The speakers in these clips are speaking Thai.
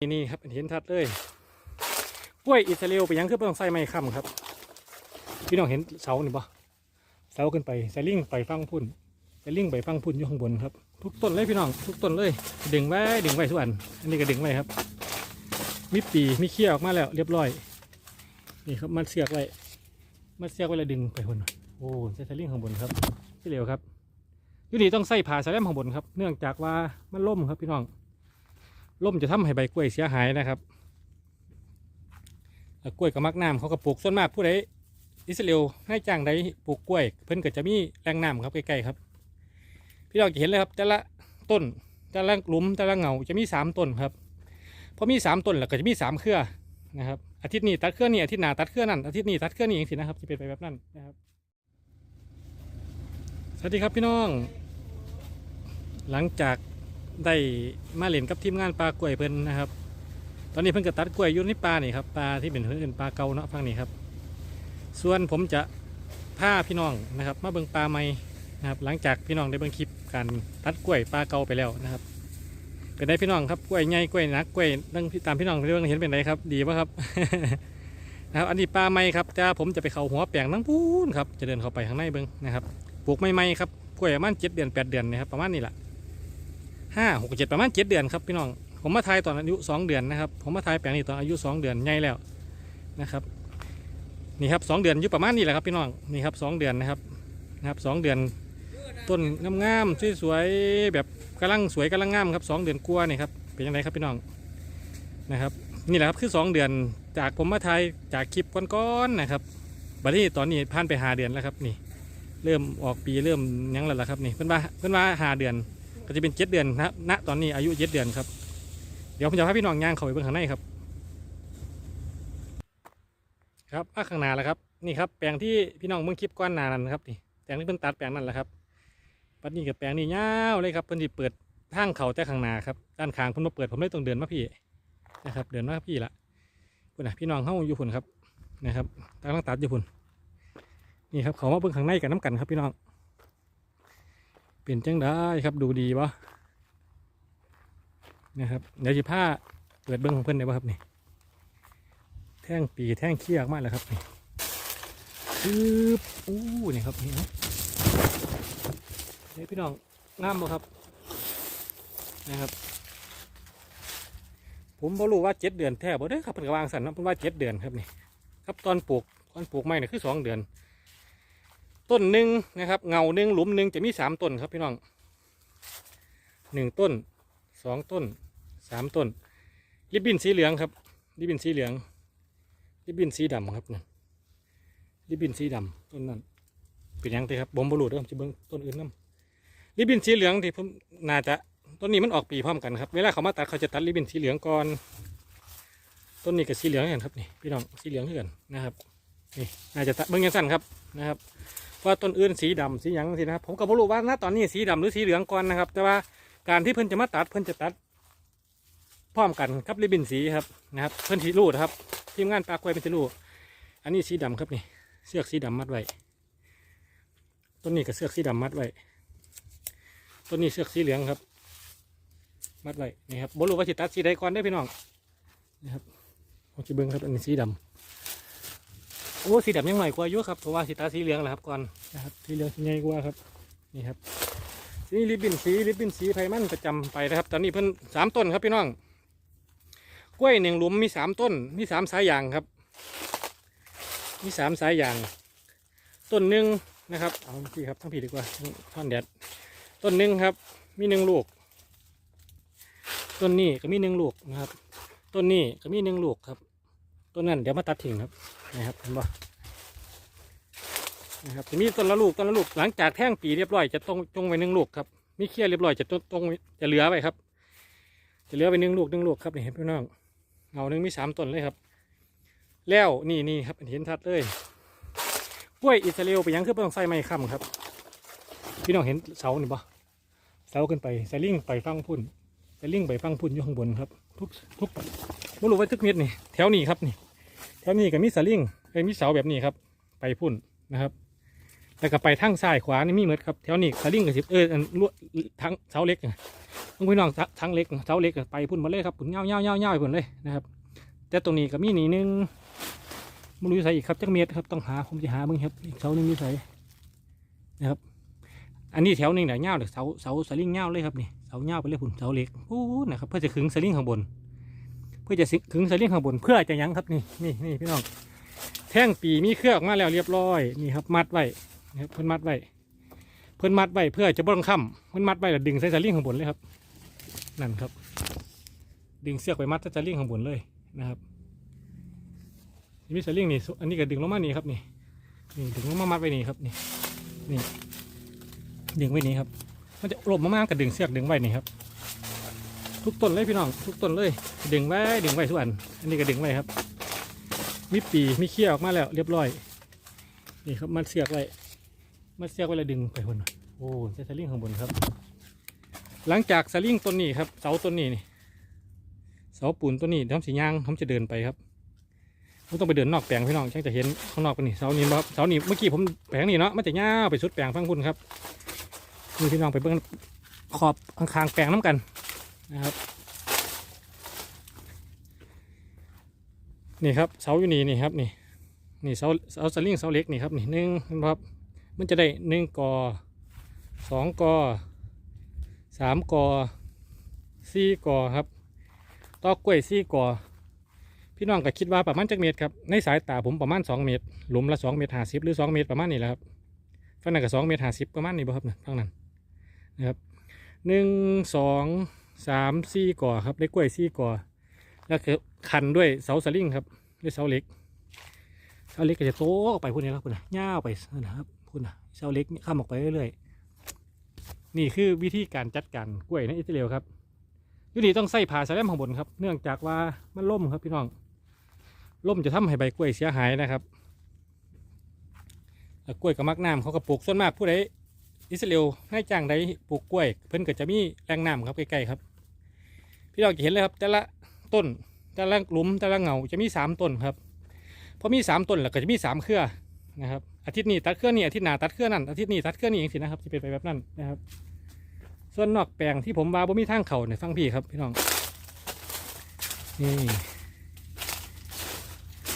นี่นี่ครับเห็นชัดเลยกล้วยอิสราเอลไปยังคือเพิ่งใส่ไม้ค้ำครับ พี่น้องเห็นเสาหนี่ปะเสาขึ้นไปสลิงไปฟังพุ่นสลิงไปฟังพุ่นอยู่ข้างบนครับ ทุกต้นเลยพี่น้อง ทุกต้นเลยดึงไว้ดึงไว้ทุกอันอันนี้ก็ดึงไว้ครับ มีปีมีเขี้ยวออกมาแล้วเรียบร้อย นี่ครับมันเสียกไว้มันเสียกไว้แล้วดึงไปคนโอ้ใส่สลิงข้างบนครับที่เร็วครับยูนี่ต้องใส่ผ่าสแลมข้างบนครับ เนื่องจากว่ามันล่มครับพี่น้อง ล่มจะทำให้ใบกล้วยเสียหายนะครับกล้วยกับมักน้ำเขาก็ปลูกส่วนมากผู้ใดอิสราเอลให้จ้างใดปลูกกล้วย เพิ่นก็จะมีแรงน้ำครับใกล้ๆครับ พี่น้องจะเห็นเลยครับ แต่ละต้นแต่ละหลุมแต่ละเหงาจะมีสามต้นครับพอมีสามต้นแล้วก็จะมีสามเครือนะครับอาทิตย์นี้ตัดเครือนี้อาทิตย์หน้าตัดเครือนั่นอาทิตย์นี้ตัดเครือนี้อย่างสินะครับจะเป็นไปแบบนั้นนะครับสวัสดีครับพี่น้อง หลังจาก ได้มาเล่นกับทีมงานปลากล้วยเพิ่นนะครับ ตอนนี้เพิ่นก็ตัดกล้วยอยู่ในปลานี่ครับปลาที่เป็นเพิ่นปลาเก่าเนาะฟังนี่ครับ ส่วนผมจะพาพี่น้องนะครับ มาเบิ่งปลาใหม่นะครับหลังจากพี่น้องได้เบิ่งคลิปการตัดกล้วยปลาเก่าไปแล้วนะครับ เป็นไงพี่น้องครับกล้วยใหญ่กล้วยหนักกล้วยตั้งตามพี่น้องเรื่องเห็นเป็นไรครับดีป่ะครับนะครับอันนี้ปลาใหม่ครับจะผมจะไปเข้าหัวแปลงนั่งพูนครับจะเดินเข้าไปข้างในเบิ่งนะครับปลูกใหม่ๆครับกล้วยประมาณเจ็ดเดือนแปดเดือนนะครับประมาณนี้แหละ ห้าหกเจ็ดประมาณเจ็ดเดือนครับพี่น้องผมมาทายตอนอายุสองเดือนนะครับผมมาทายแปลงนี้ตอนอายุสองเดือนใหญ่แล้วนะครับนี่ครับสองเดือนอายุประมาณนี้แหละครับพี่น้องนี่ครับสองเดือนนะครับนะครับสองเดือนต้นงามๆสวยๆแบบกำลังสวยกำลังงามครับสองเดือนกลัวนี่ครับเป็นยังไงครับพี่น้องนะครับนี่แหละครับคือสองเดือนจากผมมาทายจากคลิปก้อนๆนะครับบัดนี้ตอนนี้ผ่านไปหาเดือนแล้วครับนี่เริ่มออกปีเริ่มยังแล้วล่ะครับนี่เพิ่นว่าเพิ่นว่าหาเดือน ก็จะเป็นเจ็ดเดือนนะครับณตอนนี้อายุเจ็ดเดือนครับ เดี๋ยวผมจะพาพี่น้องย่างเข้าไปเบื้องข้างในครับ ครับอะข้างหน้าแล้วครับ นี่ครับแปลงที่พี่น้องเมื่อคลิปก้อนหนานั่นนะครับนี่แปลงที่เพิ่นตัดแปลงนั่นแหละครับปัดนี้กับแปลงนี่ยาวเลยครับเพิ่นสิเปิดทางเขาแต่ข้างหน้าครับด้านข้างเพิ่นมาเปิดผมเลยต้องเดินมาพี่นะครับ เดินมาพี่ละคุณนะพี่น้องเข้าอยู่พุ่นครับนะครับกำลังตัดอยู่พุ่นนี่ครับเขามาเบื้องข้างในกันน้ำกันครับพี่น้อง เป็นจังได้ครับดูดีปะนะครับเดี๋ยวจะผ้าเปิดเบิ้องของเพื่อนได้ปะครับนี่แท่งปีแท่งเขี้ยออกมากเลยครับนี่ปึ๊บอู้นี่ครับนี่นะเดี๋ยวพี่น้องงามบ่ครับนะครับ ผมบ่รู้ว่าเจ็ดเดือนแท้บ่ได้อครับเป็นกระวางสันนะเป็นว่าเจ็ดเดือนครับนี่ครับตอนปลูกตอนปลูกไม้เนี่ยคือสองเดือน ต้นหนึ่งนะครับเงาหนึ่งหลุมหนึ่งจะมีสามต้นครับพี่น้องหนึ่งต้นสองต้นสามต้น ริบบิ้นสีเหลืองครับ ริบบิ้นสีเหลือง ริบบิ้นสีดำครับนั่ริบบิ้นสีดำต้นนั้นเป็นยังไงครับบ่มบรูดเด้อผมจะเบิ่งต้นอื่นน้ำริบบิ้นสีเหลืองที่ผมน่าจะต้นนี้มันออกปีพร้อมกันครับเวลาเขามาตัดเขาจะตัดริบบิ้นสีเหลืองก่อนต้นนี้กับสีเหลืองเหมือนกันครับนี่พี่น้องสีเหลืองเหมือนกันนะครับนี่น่าจะตัดเบิ่งยังสั้นครับนะครับ ว่าต้นอื่นสีดำสีหยังสินะครับผมก็บ่รู้ว่าณตอนนี้สีดำหรือสีเหลืองก่อนนะครับ แต่ว่าการที่เพิ่นจะมาตัดเพิ่นจะตัด พร้อมกันครับริบบินสีครับนะครับ เพิ่นสีรูดครับทีมงานปลากล้วยเป็นสีรูดอันนี้สีดำครับนี่ เสือกสีดำมัดไว้ต้นนี้ก็เสือกสีดำมัดไว้ต้นนี้เสือกสีเหลืองครับมัดไว้นี่ครับบ่รู้ว่าสิตัดสีใดก่อนได้พี่น้องนะครับผมจะเบิ่งครับอันนี้สีดำ โอ้สีดำยังหน่อยกว่าอยู่ครับเพราะว่าสีตาสีเหลืองแหละครับก่อนนะครับสีเหลืองสีใหญ่กว่าครับนี่ครับนี่ริบบิ้นสีริบบิ้นสีไพมันประจำไปนะครับ ตอนนี้เพิ่นสามต้นครับพี่น้องกล้วยหนึ่งหลุมมีสามต้นมีสามสายยางครับ มีสามสายยาง ต้นหนึ่งนะครับเอาพี่ครับทั้งพี่ดีกว่าท่อนแดดต้นหนึ่งครับ มีหนึ่งลูก ต้นนี้ก็มีหนึ่งลูกนะครับ ต้นนี้ก็มีหนึ่งลูกครับ ต้นนั้นเดี๋ยวมาตัดทิ้งครับนะครับเห็นบ่นะครับจะมีต้นละลูกต้นละลูกหลังจากแท่งปีเรียบร้อยจะต้องจงไว้หนึ่งลูกครับมีเคี้ยเรียบร้อยจะต้องต้องจะเหลือไว้ครับ จะเหลือไปหนึ่งลูกหนึ่งลูกครับนี่เห็นพี่น้องเงาหนึ่งมีสามต้นเลยครับ แล้วนี่นี่ครับเห็นชัดเลยกล้วยอิสราเอลไปยังคือเพิ่งใส่ไม้ค้ำครับ พี่น้องเห็นเสาหนี่งบ่เสาขึ้นไปสลิงไปฟังพุ่นสลิงไปฟังพุ่นอยู่ข้างบนครับ ทุกทุกไม่รู้ว่าทุกเม็ดนี่แถวนี้ครับนี่ แถวนี้ก็มีสลิงเป็นมีเสาแบบนี้ครับ ไปพุ่นนะครับแล้วก็ไปทางซ้ายขวานี่มีเหมือนครับแถวนี้สลิงกับสิบเอออันลวดทางเสาเล็กอะต้องพี่น้องทางเล็กเสาเล็กไปพุ่นมาเลยครับพุ่นเงาเงาเงาเงาไปพุ่นเลยนะครับ แต่ตรงนี้ก็มีนี่นึงไม่รู้อยู่อีกครับจักเมตรครับต้องหาผมจะหาบิ่งครับอีกเสาหนึ่งมีไสนะครับ อันนี้แถวหนึงเนี่ยเงาเลยเสาเสาสลิงเงาเลยครับนี่เสาเงาไปเลยพุ่นเสาเล็กอู้นะครับเพื่อจะขึงสลิงข้างบน พื่อจะขึงสลิงข้างบนเพื่อจะยังครับนี่นี่นี่พี่น้องแท่งปีมีเครื่องออกมาแล้วเรียบร้อยนี่ครับมัดไว้นะครับเพิ่นมัดไว้เพิ่นมัดไว้เพื่อจะบ้องค้ำเพิ่นมัดไว้แล้วดึงใส่สลิงข้างบนเลยครับนั่นครับ ดึงเสือกไปมัดใส่สลิงข้างบนเลยนะครับมีสลิงนี่อันนี้ก็ดึงลงมานี่ครับนี่นี่ดึงลงมามัดไว้นี่ครับนี่นี่ดึงไว้นี่ครับมันจะหลบมากๆก็ดึงเสือกดึงไว้นี่ครับ ทุกต้นเลยพี่น้องทุกต้นเลยดึงไว้ดึงไว้ทุกอันอันนี้ก็ดึงไว้ครับ มีปีมีเขี้ยวออกมาแล้ว เรียบร้อยนี่ครับมันเสียกไว้มันเสียกไว้แล้วดึงไปคนน่ะโอ้ใช้สลิงข้างบนครับ หลังจากสลิงต้นนี้ครับ เสาต้นนี้นี่เสาปูนต้นนี้ทำสีย่างทำจะเดินไปครับไม่ต้องไปเดินนอกแปลงพี่น้องช่างจะเห็นข้างนอกกันนี่เสานี้บ่ครับเสานี้เมื่อกี้ผมแปลงนี่เนาะมันจะย่าไปสุดแปลงฟังคุณครับนี่พี่น้องไปเบิ่งขอบข้างๆแปลงน้ำกัน นะครับ นี่ครับเสาอยู่นี่นี่ครับนี่นี่เสาเสาสลิงเสาเล็กนี่ครับนี่หนึ่งครับมันจะได้หนึ่งกอสองกอสามกอสี่กอครับตอกกล้วยสี่กอพี่น้องก็คิดว่าประมาณจักเมตรครับในสายตาผมประมาณสองเมตร หลุมละสองเมตรห้าสิบหรือสองเมตรประมาณนี้แหละครับฝั่งนั้นก็สองเมตรห้าสิบประมาณนี้บ่ครับนะฝั่งนั้นนะครับหนึ่งสอง สามสี่ก่อครับได้กล้วยสี่ก่อ แล้วก็คันด้วยเสาสลิงครับด้วยเสาเหล็กเสาเหล็กก็จะโตออกไปพุ่นนี้ครับพุ่นนะย่าไปนะครับพุ่นนะเสาเหล็กข้ามออกไปเรื่อยๆนี่คือวิธีการจัดการกล้วยในอิสราเอลครับยุนี่ต้องใส่ผ่าสแลมข้างบนครับเนื่องจากว่ามันล่มครับพี่น้องล่มจะทำให้ใบกล้วยเสียหายนะครับแล้วกล้วยกับมักน้ำเขาก็ปลูกส่วนมากผู้ใดอิสราเอลให้จ้างใดปลูกกล้วย เพิ่นก็จะมีแรงน้ำครับใกล้ๆครับ พี่น้องจะเห็นเลยครับ แต่ละต้นแต่ละหลุมแต่ละเงาจะมีสามต้นครับพอมีสามต้นแล้วก็จะมีสามเครือนะครับอาทิตย์นี้ตัดเครือนี้อาทิตย์หน้าตัดเครือนั้นอาทิตย์นี้ตัดเครือนี้อย่างสินะครับจะเป็นไปแบบนั้นนะครับ ส่วนนอกแปลงที่ผมวาบ่มีทางเข่าเนี่ยฟังพี่ครับพี่น้องนี่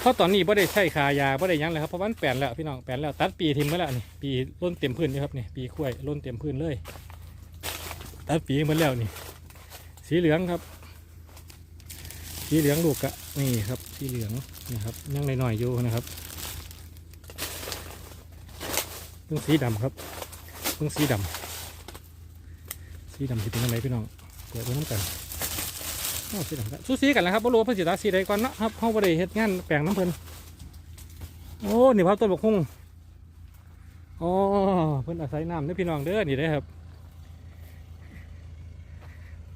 เพราะตอนนี้บ่ได้ใช้คายาบ่ได้ยังเลยครับเพราะมันแปลนแล้วพี่น้องแปลนแล้วตัดปีทิมไปแล้วนี่ปีล้นเต็มพื้นนี่ครับนี่ปีกล้วยล้นเต็มพื้นเลยตัดปีมดแล้วนี่ สีเหลืองครับ สีเหลืองลูกกะนี่ครับ สีเหลืองนะครับยังหน่อยๆอยู่นะครับเพิ่งสีดำครับเพิ่งสีดำสีดำสิเป็นยังไงพี่น้องเปิดดูน้ำกันโอ้สีดำสู้สีกันแล้วครับบ่รู้ว่าเพิ่นสิตัดสีใดก่อนเนาะครับเฮาบ่ได้เฮ็ดงานแปลงน้ำเพิ่นโอ้นี่ครับต้นบกฮุ่งอ๋อเพิ่นอาศัยน้ำเด้อพี่น้องเด้อนี่เด้ครับ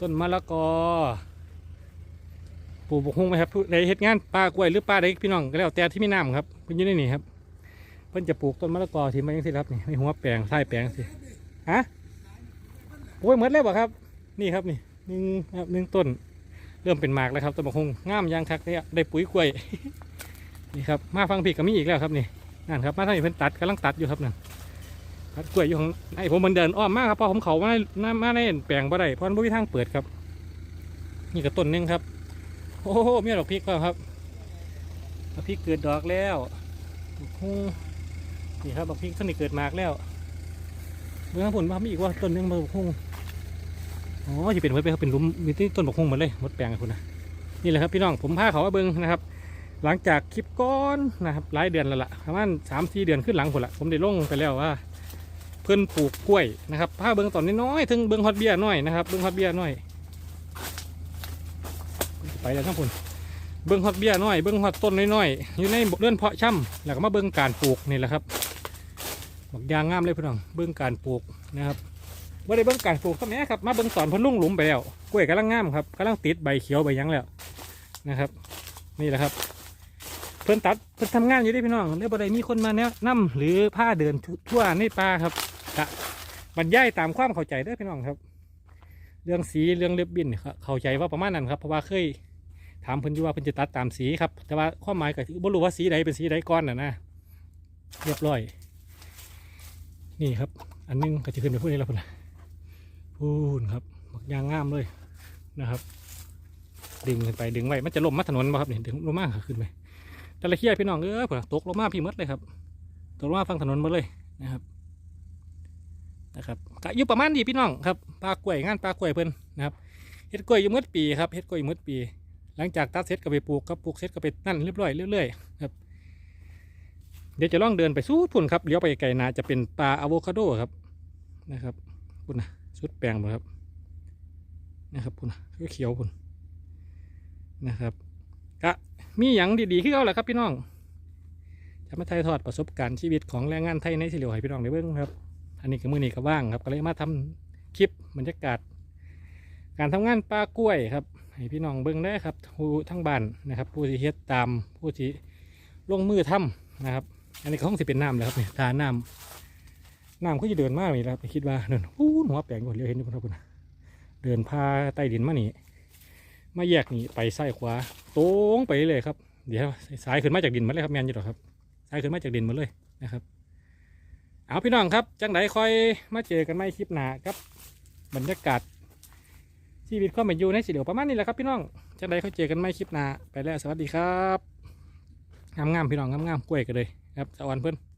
ต้นมะละกอปลูกบกฮุ่งไหมครับใดเฮ็ดงานปลากล้วยหรือปลาใดพี่น้องก็แล้วแต่ที่มีน้ำครับเพิ่นอยู่ในนี่ครับเพิ่นจะปลูกต้นมะละกอที่มาอย่างสิครับนี่ในหัวแปลงท้ายแปลงสิฮะโอ้ยหมดเลยบ่ครับ นี่ครับนี่หนึ่งครับหนึ่งต้น เริ่มเป็นหมากแล้วครับต้นบกฮุ่งงามยางคักเนี่ยได้ปุ๋ยกล้วยนี่ครับมาฟังพี่ก็มีอีกแล้วครับนี่นั่นครับมาทางนี้เพิ่นตัดกำลังตัดอยู่ครับนั่น ตัดกล้วยอยู่ของไอ้ผมมันเดินอ้อมมากครับเพราะผมเขามาในมาในแปลงบ่ได้เพราะมันบ่มีทางเปิดครับ นี่ก็ต้นนึงครับ โอ้โหมีดอกพริกแล้วครับดอกพริกเกิดดอกแล้วโอ้โหนี่ครับดอกพริกต้นนี้เกิดหมากแล้วเมื่อผลมามีอีกว่าต้นนึงมาบกฮุ่งอ๋อจะเป็นไว้ไปครับเป็นลุมมีที่ต้นบกฮุ่งหมดเลยหมดแปลงคุณนะนี่แหละครับพี่น้องผมพาเขามาเบิ้งนะครับ หลังจากคลิปก้อนนะครับหลายเดือนแล้วล่ะประมาณสามสี่เดือนขึ้นหลังผมละผมได้ลงไปแล้วว่า เพื่อนปลูกกล้วยนะครับพาเบิ้งตอนน้อยๆถึงเบิ้งฮอตเบี้ยน้อยนะครับเบิ้งฮอตเบี้ยน้อยไปแล้วทั้งพุ่นเบิ้งฮอดเบี้ยน้อยเบิ้งฮอดต้นน้อยๆอยู่ในเรือนเพาะช่ำแล้วก็มาเบิ้งการปลูกนี่แหละครับบักยางงามเลยพี่น้องเบิ้งการปลูกนะครับว่าได้เบิ้งการปลูกต้นนี้ครับมาเบิ้งตอนเพ่นลุ่งหลุมไปแล้วกล้วยกำลังงามครับกำลังติดใบเขียวใบยังแล้วนะครับ นี่แหละครับ เพิ่นตัดเพิ่นทำงานอยู่เด้พี่น้องเรียบ่ได้มีคนมาแนะนำหรือผ้าเดินทั่วในป่าครับ กะบรรยายตามความเข้าใจเด้พี่น้องครับ เรื่องสีเรื่องเล็บบินเนี่ยเข้าใจว่าประมาณนั้นครับเพราะว่าเคยถามเพิ่นอยู่ว่าเพิ่นจะตัดตามสีครับ แต่ว่าความหมายก็คือบ่รู้ว่าสีใดเป็นสีใดก่อนน่ะนะเรียบร้อย นี่ครับ อันหนึงก็จะขึ้นไปพูดนี้แล้วพุ่นพูนครับบักยางงามเลยนะครับ ดึงขึ้นไปดึงไว้มันจะล่มมาถนนมาครับนี่ดึงลงมาขึ้นไปแต่ละเคียพี่น้องเออพุ่นน่ะตกลงมาพี่มดเลยครับตกลงมาฟังถนนหมดเลยนะครับ นะครับก็อยู่ประมาณนี้พี่น้องครับปลากล้วยงานปลากล้วยเพิ่นนะครับเฮ็ดกล้วยอยู่หมดปีครับเฮ็ดกล้วยอยู่หมดปี หลังจากตัดเสร็จก็ไปปลูกครับปลูกเสร็จก็ไปนั่นเรียบร้อยเรื่อยๆครับเดี๋ยวจะล่องเดินไปสู้พุ่นครับเลี้ยวไปไกลนาจะเป็นปลาอะโวคาโดครับนะครับพุ่นนะสุดแปลงหมดครับนะครับพุ่นนะเขียวพุ่นนะครับก็มีอย่างดีๆขึ้นเอาแหละครับพี่น้องจะมาถ่ายทอดประสบการณ์ชีวิตของแรงงานไทยในสิเหลียวให้พี่น้องได้เบิ่งครับ อันนี้ก็มือนี้ก็ว่างครับ ก็เลยมาทำคลิปบรรยากาศ การทำงานปลากล้วยครับให้พี่น้องเบิ่งได้ครับผู้ทั้งบ้านนะครับ ผู้ที่เฮ็ดตามผู้ที่ลงมือทำนะครับ อันนี้ก็คงสิเป็นน้ำแล้วครับเนี่ยทาน้ำน้ำก็จะเดินมากเลยครับคิดว่าเดินหูหัวแปลงก่อนเลี้ยวเห็นอยู่ครับคุณเดินพาใต้ดินมานี่มาแยกนี่ไปซ้ายขวาตรงไปเลยครับ เดี๋ยวสายขึ้นมาจากดินมาเลยครับแมนอยู่หรอครับสายขึ้นมาจากดินมาเลยนะครับ เอาพี่น้องครับจังไดคอยมาเจอกันไม่คลิปหนาครับบรรยากาศชีวิตความเป็นอยู่ในสีเหลียวประมาณนี้แหละครับพี่น้องจังใดเขาเจอกันไม่คลิปหนาไปแล้วสวัสดีครับงามๆพี่น้องงามๆกล้วยกันเลยครับสวัสดีเพื่อน